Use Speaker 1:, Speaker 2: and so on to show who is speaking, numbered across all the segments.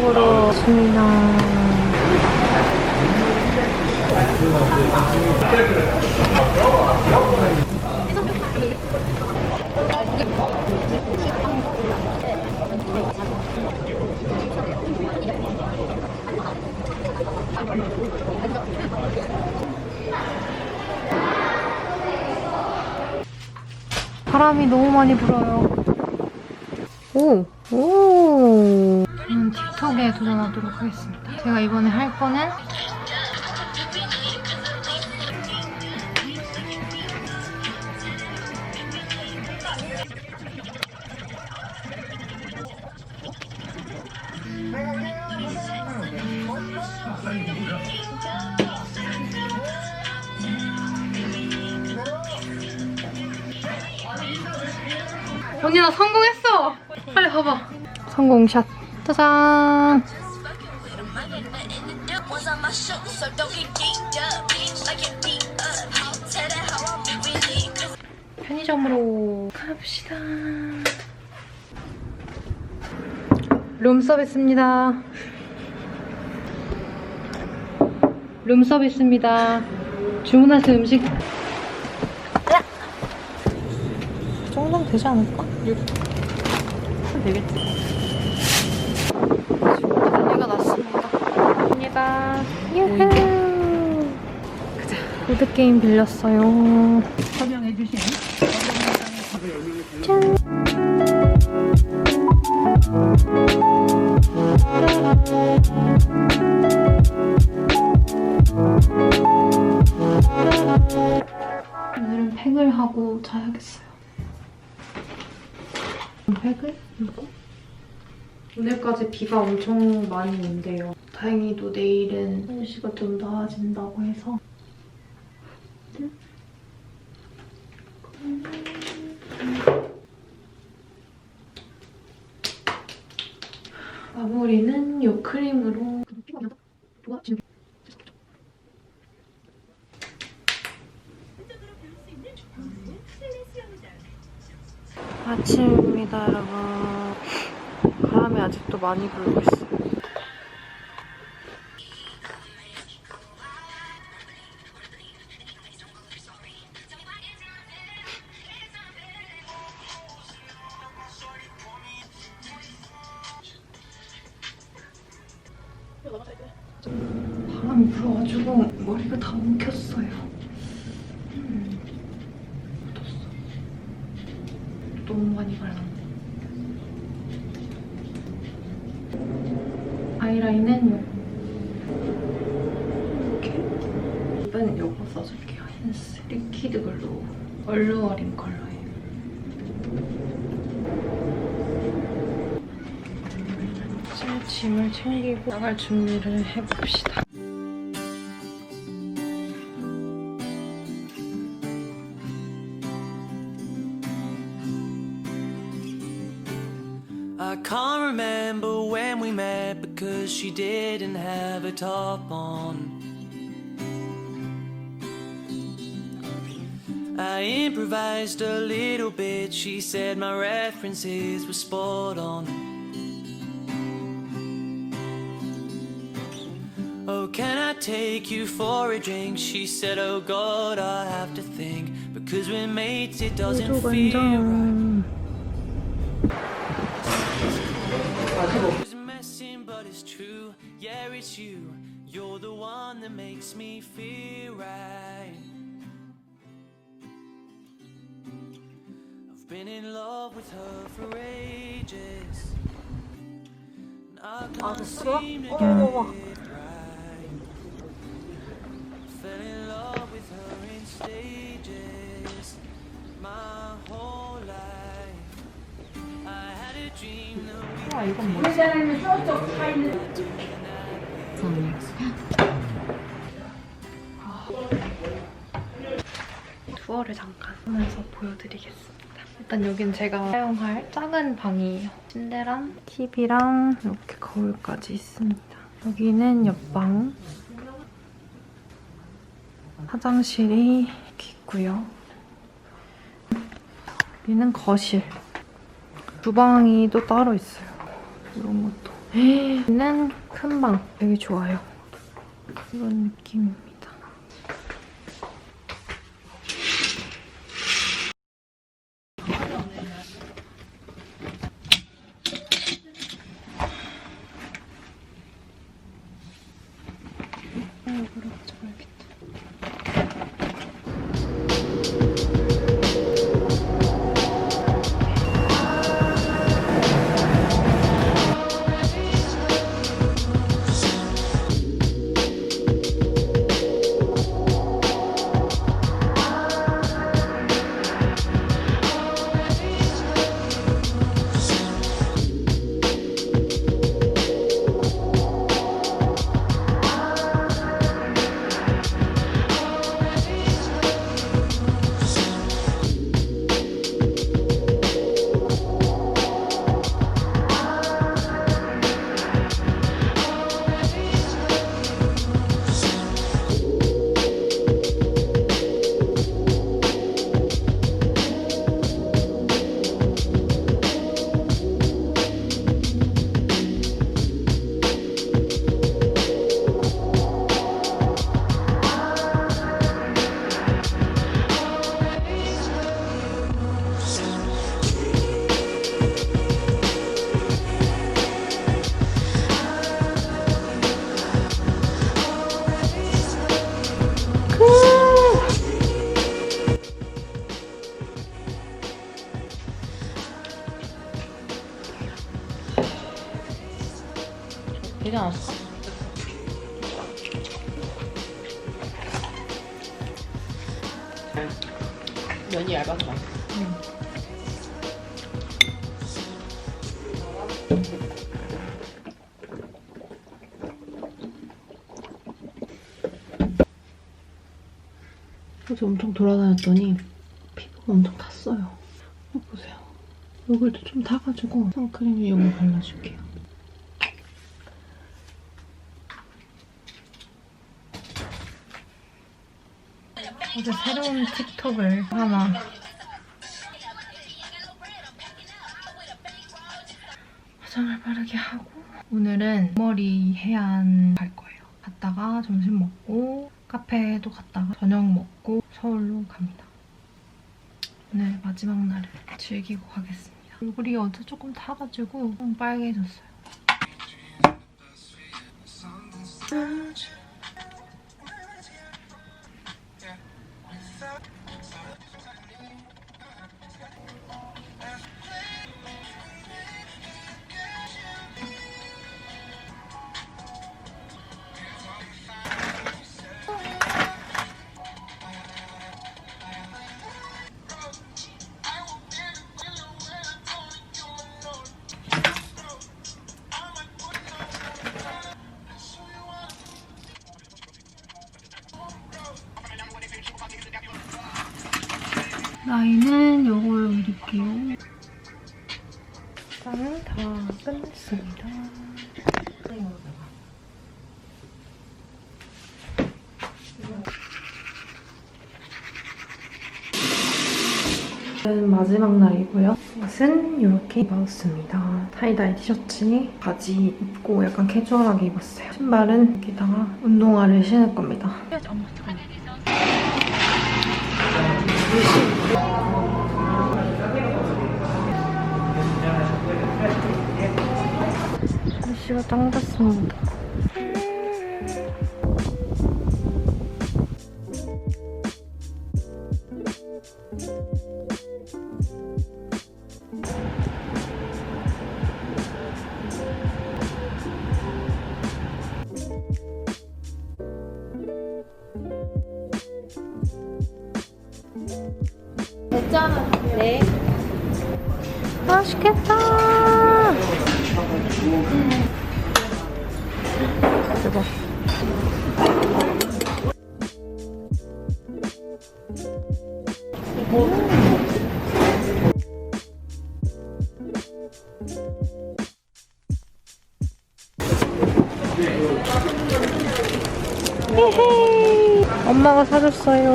Speaker 1: 먹으러 왔습니다. 바람이 너무 많이 불어요. 오, 오. 저는 틱톡에 도전하도록 하겠습니다. 제가 이번에 할 거는 언니 나 성공했어! 빨리 봐봐. 성공샷. 짜잔! 편의점으로 갑시다. 룸 서비스입니다. 룸 서비스입니다. 주문하신 음식. 이 정도면 되지 않을까? 6. 되겠지. 지금 난리가 났습니다. 갑니다. 유후. 가자. 보드게임 빌렸어요. 오늘은 팩을 하고 자야겠어요. 팩을 이고 오늘까지 비가 엄청 많이 온대요. 다행히도 내일은 날씨가 좀 나아진다고 해서 마무리는 이 크림으로. 아침입니다 여러분. 바람이 아직도 많이 불고 있어요 바람이 불어가지고 머리가 다 엉켰어요. 음, 묻었어. 너무 많이 발랐네. 아이라인은 이렇게? 입은 요거 써줄게요. 힌스 리퀴드 글로우 얼루어림 컬러 짐을 챙기고 나갈 준비를 해봅시다
Speaker 2: I can't remember when we met because she didn't have a top on. I improvised a little bit, she said my references were spot on. Can I take you for a drink? She said, Oh God, I have to think. Because we're mates, it doesn't feel right. It's messing, but it's true. Yeah, it's you. You're the one that makes me feel right. I've been in love with her for ages. I can't seem to get it. Fell in love with her in stages. My whole life. I had a dream that we
Speaker 1: 아 이건 뭐야? 투어를 잠깐 하면서 보여드리겠습니다. 일단 여긴 제가 사용할 작은 방이에요. 침대랑 TV랑 이렇게 거울까지 있습니다. 여기는 옆방. 화장실이 있고요. 여기는 거실. 주방이 또 따로 있어요. 이런 것도. 얘는 큰 방 되게 좋아요. 이런 느낌
Speaker 3: 되지 않았어? 면이 얇아서 맛있어.
Speaker 4: 어제 엄청 돌아다녔더니 피부가 엄청 탔어요. 이거 보세요. 여기도 좀 타가지고 선크림 이용을 발라줄게요.
Speaker 1: 어제 새로운 틱톡을 하나 화장을 바르게 하고 오늘은 머리 해안 갈 거예요. 갔다가 점심 먹고 카페도 갔다가 저녁 먹고 서울로 갑니다. 오늘 마지막 날을 즐기고 가겠습니다. 얼굴이 어제 조금 타가지고 좀 빨개졌어요. 일단은 다 끝냈습니다. 오늘은 마지막 날이고요. 옷은 이렇게 입었습니다. 타이다이 티셔츠, 바지 입고 약간 캐주얼하게 입었어요. 신발은 여기다가 운동화를 신을 겁니다. 날씨가 짱 좋습니다. 맛있겠다. 엄마가 사줬어요.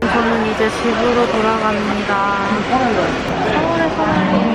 Speaker 1: 저는 이제 집으로 돌아갑니다. 서울에 서울에.